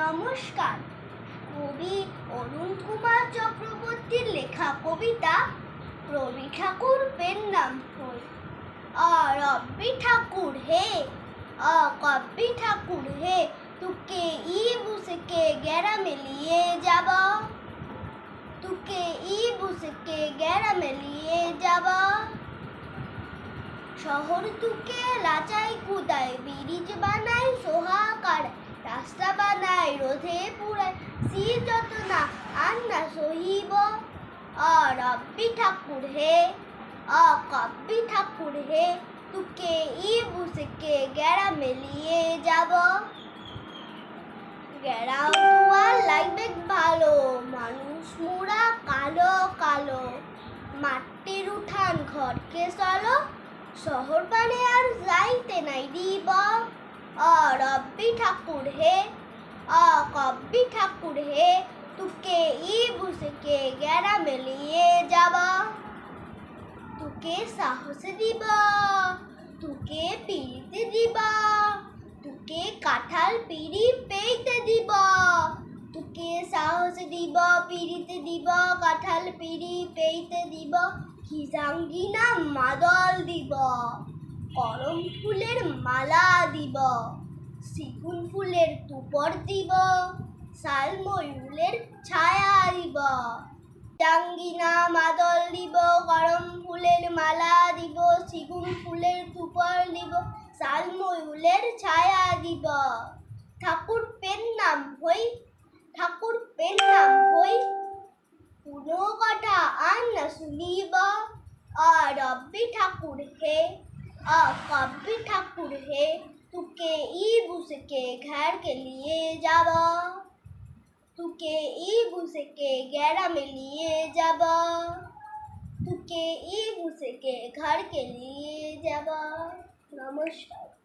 নমস্কার। কবি অরুণ কুমার চক্রবর্তীর লেখা কবিতা রবি ঠাকুর পেন নাম আ রব্বি ঠাকুর হে আ কব্বি ঠাকুর হে, তুকে ই বুসকে গ্যারামে লিয়ে যাব। তুকে ই বুসকে গ্যারামে লিয়ে যাব। শহর তুকে লাচাই কুদায়, ব্রিজ বানাই রাস্তা বানাই রোধে পুরায় সি যত না, আর না সহিব। অ রব্বি ঠাকুর হে, অ কব্বি ঠাকুর হে, তুকে ই বুসকে গেরা মেলিয়ে যাব। গেরাম তোমার লাগবে ভালো, মানুষ মোরা কালো কালো। মাটির উঠান ঘরকে চলো, শহর পানে আর যাইতে নাই দিব। অ রব্বি ঠাকুর হে অ কব্বি ঠাকুর হে তুকে ই বুসকে গেরা মেলিয়ে যাব তুকে সাহস দিব তুকে পিড়িতে দিব তুকে কাঁঠাল পিড়ি পেইতে দিব তুকে সাহস দিব পিড়িতে দিব কাঁঠাল পিড়ি পেইতে দিব খিজাঙ্গিনা মাদল দিব করম ফুলের মালা দিব সিগুন ফুলের তুপর দিব, শাল ময়ূরের ছায়া দিব টাঙ্গিনা মাদল দিব, গরম ফুলের মালা দিব, সিগুন ফুলের তুপর দিব, শাল ময়ূরের ছায়া দিব। ঠাকুর পেন নাম হই, ঠাকুর পেন নাম হই পুনো কথা আর না শুনিব। আ রব্বি ঠাকুর হে আ কব্বি ঠাকুর হে तुके ईबूस के घर के लिए जाबा। तुके ईबूस के गहरा में लिए जाबा। तुके ईबूस के घर के लिए जाबा। नमस्कार।